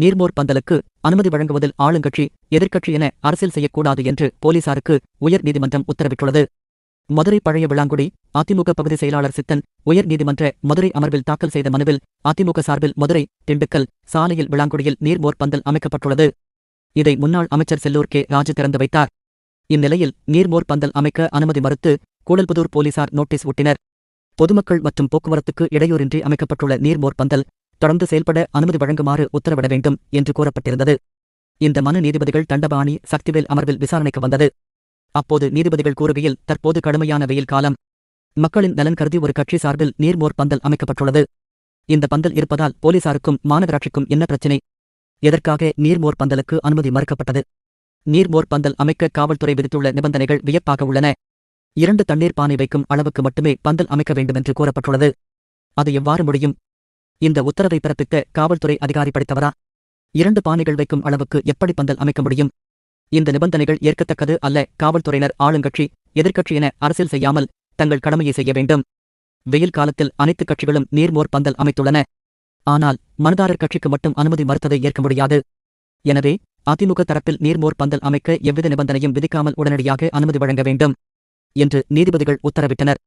நீர்மோர் பந்தலுக்கு அனுமதி வழங்குவதில் ஆளுங்கட்சி எதிர்க்கட்சி என அரசியல் செய்யக்கூடாது என்று போலீசாருக்கு உயர் நீதிமன்றம் உத்தரவிட்டுள்ளது. மதுரை பழைய விளாங்குடி அதிமுக பகுதி செயலாளர் சித்தன் உயர் நீதிமன்ற மதுரை அமர்வில் தாக்கல் செய்த மனுவில் அதிமுக சார்பில் மதுரை திண்டுக்கல் சாலையில் விளாங்குடியில் நீர்மோர் பந்தல் அமைக்கப்பட்டுள்ளது. இதை முன்னாள் அமைச்சர் செல்லூர் கே. ராஜு திறந்து வைத்தார். இந்நிலையில் நீர்மோர் பந்தல் அமைக்க அனுமதி மறுத்து கூடல்புதூர் போலீசார் நோட்டீஸ் ஒட்டினர். பொதுமக்கள் மற்றும் போக்குவரத்துக்கு இடையூறின்றி அமைக்கப்பட்டுள்ள நீர்மோர் பந்தல் தொடர்ந்து செயல்பட அனுமதி வழங்குமாறு உத்தரவிட வேண்டும் என்று கூறப்பட்டிருந்தது. இந்த மனு நீதிபதிகள் தண்டபாணி சக்திவேல் அமர்வில் விசாரணைக்கு வந்தது. அப்போது நீதிபதிகள் கூறுகையில் தற்போது கடுமையான வெயில் காலம். மக்களின் நலன் கருதி ஒரு கட்சி சார்பில் நீர்மோர் பந்தல் அமைக்கப்பட்டுள்ளது. இந்த பந்தல் இருப்பதால் போலீசாருக்கும் மாநகராட்சிக்கும் என்ன பிரச்சினை? எதற்காக நீர்மோர் பந்தலுக்கு அனுமதி மறுக்கப்பட்டது? நீர்மோர் பந்தல் அமைக்க காவல்துறை விதித்துள்ள நிபந்தனைகள் வியப்பாக உள்ளன. இரண்டு தண்ணீர் பானை வைக்கும் அளவுக்கு மட்டுமே பந்தல் அமைக்க வேண்டுமென்று கூறப்பட்டுள்ளது. அது எவ்வாறு முடியும்? இந்த உத்தரவை பிறப்பிக்க காவல்துறை அதிகாரி படித்தவரா? இரண்டு பானைகள் வைக்கும் அளவுக்கு எப்படி பந்தல் அமைக்க முடியும்? இந்த நிபந்தனைகள் ஏற்கத்தக்கது அல்ல காவல்துறையினர் ஆளுங்கட்சி எதிர்க்கட்சி என அரசியல் செய்யாமல் தங்கள் கடமையை செய்ய வேண்டும். வெயில் காலத்தில் அனைத்து கட்சிகளும் நீர்மோர் பந்தல் அமைத்துள்ளன. ஆனால் மனதாரர் கட்சிக்கு மட்டும் அனுமதி மறுத்ததை ஏற்க முடியாது. எனவே அதிமுக தரப்பில் நீர்மோர் பந்தல் அமைக்க எவ்வித நிபந்தனையும் விதிக்காமல் உடனடியாக அனுமதி வழங்க வேண்டும் என்று நீதிபதிகள் உத்தரவிட்டனர்.